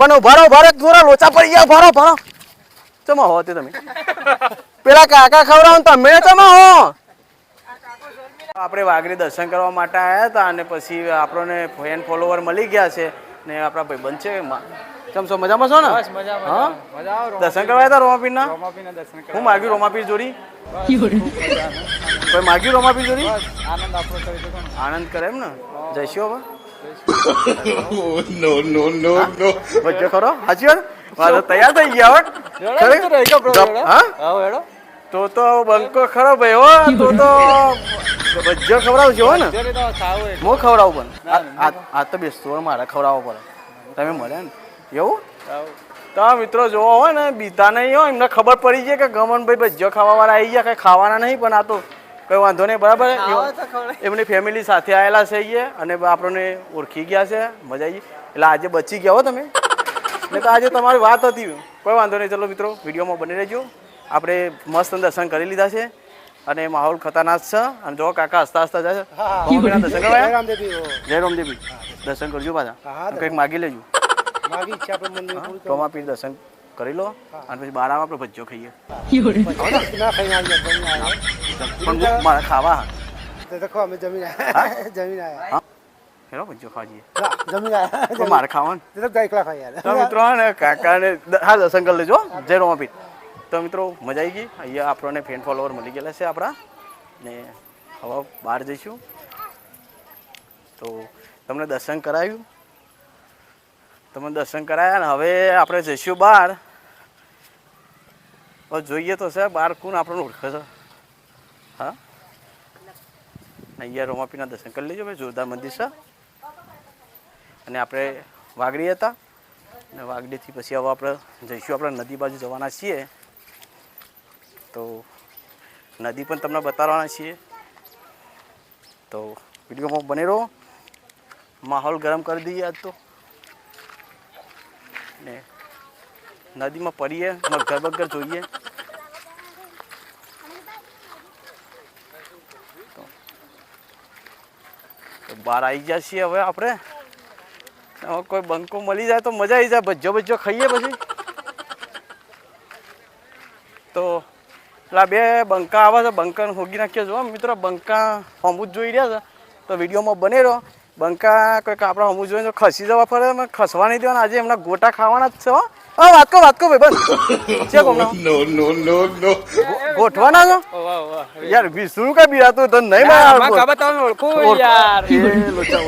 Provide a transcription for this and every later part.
પણ ઊભા રહો ઊભા થોડા લોચા પડી ગયા ઊભા રહો ચમા હો તે તમે? પેલા કાકા ખવડાવો ને તમે ચમા હો. આપણે વાઘરી દર્શન કરવા માટે આવ્યા હતા અને પછી આપણને ફેન ફોલોવર મળી ગયા છે ને આપણા ભાઈબંધ છે. કેમ છો? મજામાં છો ને? હા? દર્શન કરવા હતા રોમાપીના દર્શન હું માગ્યું રોમાપીર જોડી. કોઈ માગ્યું રોમાપીર જોડી? બસ આનંદ આપણો કરી દો ને. આનંદ કરે એમ ને? જઈશું હવે? no, નો નો નો વચ્ચે ખરો? હાજી વાત? મારે તૈયાર થઈ ગયા હવે તો. હા? હેડો. તો તો બંકો ખરો ભાઈ હો તો તો ભજ્જો ખવડાવજો હો ને. હોય. હું ખવડાવું પણ. આ- તો બેસતો મારે ખવડાવવો પડે. તમે મળે ને. એવું. તો મિત્રો જોવા હોય ને બીતા નહીં હોય એમને ખબર પડી છે કે ગમનભાઈ ભજ્જો ખાવા વાળા આવી ગયા કઈ ખાવાના નહીં પણ આ તો કઈ વાંધો નહીં બરાબર? તો. એમની ફેમિલી સાથે આવેલા છે એ અને આપણને ઓળખી ગયા છે. મજા આવી એટલે આજે બચી ગયા હો તમે. એટલે તો આજે તમારી વાત હતી. કોઈ વાંધો નહીં ચલો મિત્રો વિડીયોમાં બની રહેજો. આપણે મસ્ત દર્શન કરી લીધા છે. અને માહોલ ખતરનાક છે. અને જો કાકા હસતા હસતા ભગવાનના દર્શન કરવા? જય રામદેવી દર્શન કરજો પાછા. કંઈક માગી લેજો. ટોમા પીર દર્શન કરી લો અને પછી બાર આપણે ભજ્જો ખાઈએ. આવી. પણ મારે ખાવા તો દેખો અમે જમીન. જમીને આવ્યા. ભજ્જો ખાવા જમીન આવ્યા. મારે ખાવાનું. તો એકલા ખાઈ મિત્રો કાકાને હા દર્શન કરી લેજો જય તો મિત્રો મજા આવી ગઈ. અહીંયા આપણને ફેન ફોલોવર મળી ગયેલા છે આપણા. ને હવે બહાર જઈશું. તો તમને દર્શન કરાવ્યું. તમને દર્શન કરાયા ને હવે આપણે જઈશું બહાર. હવે જોઈએ તો સાહેબ બહાર કોણ આપણને ઓળખે છે. હા? અહીંયા રોમાપીના દર્શન કરી લેજો ભાઈ, જોરદાર મંદિર છે. અને આપણે વાગડી હતા. અને વાગડીથી પછી હવે આપણે જઈશું, આપણે નદી બાજુ જવાના છીએ. તો નદી પણ તમને બતાવવાના છીએ. તો વિડીયોમાં બને રહો. માહોલ ગરમ કરી દઈએ આજ તો. ને નદીમાં પડીએ મગર બગર જોઈએ. બહાર આવી ગયા છીએ હવે આપણે. કોઈ બંકો મળી જાય તો મજા આવી જાય. ભજ્જો ભજ્જો ખાઈએ પછી. તો પેલા બે બંકા આવે છે, બંકાને હોગી નાખીએ. જો મિત્રો, બંકા હમું જોઈ રહ્યા છે. તો વિડીયોમાં બને રહો બંકા કંઈક આપણે હમું તો ખસી જવા ફરે ખસવા નહીં દેવાના. આજે એમના ગોટા ખાવાના જ છે હા વાત કો વાત કો ભાઈ બસ. છે કોમ નો નો નો નો. ગોઠવાના છો? ઓ, વાહ, વાહ. યાર વિષ્ણુ કા બિરાતું તો નહીં મારમાં કાબા ખબર ઓળખો યાર. એ લોચા.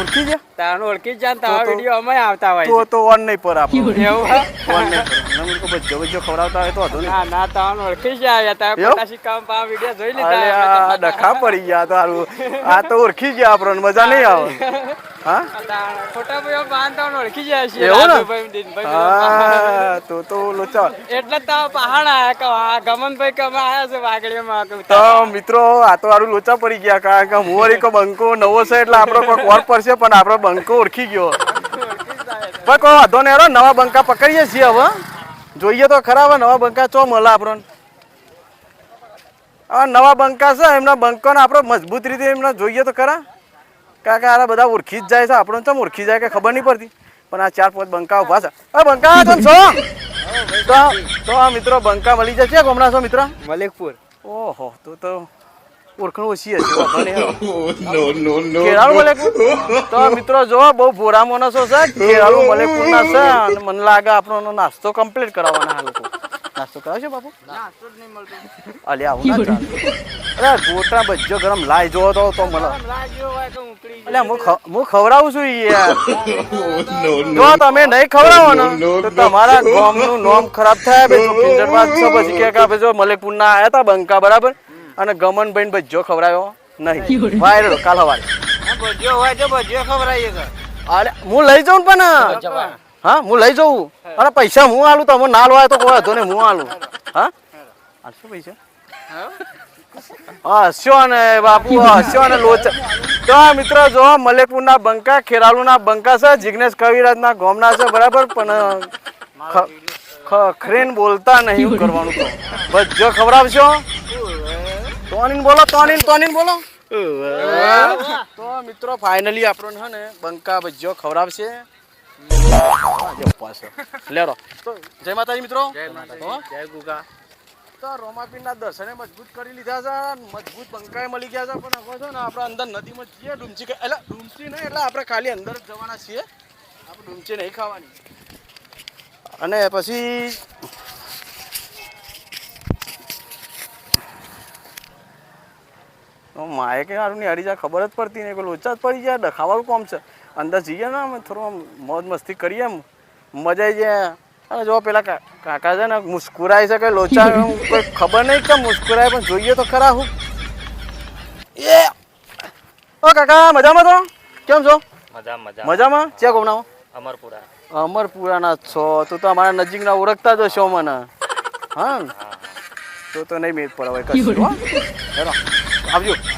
ઓળખી ગયા? તારું ઓળખી જાન તા તો- તો- વીડિયો અમે આવતા હોય તો તો ઓન નહીં પર આપો. એવું? ઓન નહીં પર. લોકો ભજ્જો ભજ્જો ખવડાવતા હોય તો હતો ના ના તારું ઓળખી જાય તારા એવું? ખોટા સિક્કામાં પા વિડિયો જોઈ લીધા. આ ડખા પડી ગયા તારું આ તો ઓળખી ગયા આપણને મજા નહીં આવે. ને? ને? મિત્રો, આ તો સારું લોચા પડી ગયા, કારણ કે હું બંકો નવો છે, એટલે આપણો કોઈ કોલ પડશે, પણ આપણો બંકો ઓળખી ગયો. પણ કોઈ વાંધો હેરો નવા બંકા પકડીએ છીએ હવે. જોઈએ તો ખરા નવા બંકા ચો મળે આપણને. નવા બંકા છે, એમના બંકોને આપણે મજબૂત રીતે એમને જોઈએ તો ખરા. કારણ કે આ બધા ઓળખી જ જાય છે. આપણને ચમ ઓળખી જાય કે ખબર નહીં પડતી. પણ આ ચાર પાંચ બંકા ઊભા છે. અ બંકા તમે છો? તો તો આ મિત્રો બંકા મળી જશે હમણાં છો મિત્ર? મલેકપુર. ઓહો તો તો ઓળખણ ઓછી હશે. કેળાળુ મલેકપુર? તો આ મિત્રો જો બહુ ભોરા માણસો છે કેળાળુ મલેકપુર ના છે અને મને લાગે આપણો નાસ્તો કમ્પ્લીટ કરાવવાના આ લોકો. નાસ્તો કરાવશો બાપુ? અલે આવું ના અરે ગોટા બજ્જો ગરમ લાઈ જો તો તો મને અલે હું હું ખવડાવું છું યાર. જો તમે નહીં ખવડાવો ને તો તમારા ગામનું નામ ખરાબ થાય. બે પિંજરમાં છો પછી કે કે આપણે જો મલેકપુર ના આયા તા બંકા બરાબર? અને ગમન બેન બજ્જો ખવડાવ્યો નહીં વાયરલ કાલ હવારે. બજ્જો હોય તો બજ્જો ખવડાવીએ અરે હું લઈ જાઉં ને પણ. હા હું લઈ જાઉં. અરે પૈસા હું આલું? તમે ના લો તો કોઈ વાંધો નહીં હું આલું. હા? આલશો પૈસા? હસ્યો ને બાપુ હસ્યો ને લોચા. તો મિત્રો જો મલેકપુરના બંકા ખેરાલુના બંકા છે જિગ્નેશ કવિરાજના ગોમના છે બરાબર? પણ ખરેન બોલતા નહીં કરવાનું તો. ભજ્જો ખવડાવશો. તોનીન બોલો તોનીન તોનીન બોલો. તો મિત્રો ફાઇનલી આપણને હે ને બંકા ભજ્જો ખવડાવશે. લેરો તો જય માતાજી મિત્રો. જય હો? જય ગુગા. તો રોમાપીરના દર્શને મજબૂત કરી લીધા છે મજબૂત બંકાઈ મળી ગયા છે. પણ હવે છે ને આપણે અંદર નદીમાં જઈએ ડૂમચી કે એટલે ડૂમચી નહીં એટલે આપણે ખાલી અંદર જવાના છીએ. આપણે ડૂમચી નહીં ખાવાની. અને પછી માએ કે સારું નહીં હરી જા ખબર જ પડતી નહીં. લોચા જ પડી જાય ડખાવાનું કોમ છે. અંદર જઈએ ને અમે થોડું આમ મોજ મસ્તી કરીએ એમ. મજા આવી જાય. અને જો પેલા કાકા છે ને મુસ્કુરાય છે કે લોચા કોઈ ખબર નહીં કે મુસ્કુરાય પણ જોઈએ તો ખરા હું. એ! ઓ કાકા મજામાં તો કેમ છો? મજામાં મજા. મજામાં? ક્યાં ગમનાઓ અમરપુરા. અમરપુરાના છો. તું તો અમારા નજીકના ઓળખતા જ છો મને. હા? તો તો નહીં મેળ પડે કશું હો. હેરો આવજો હા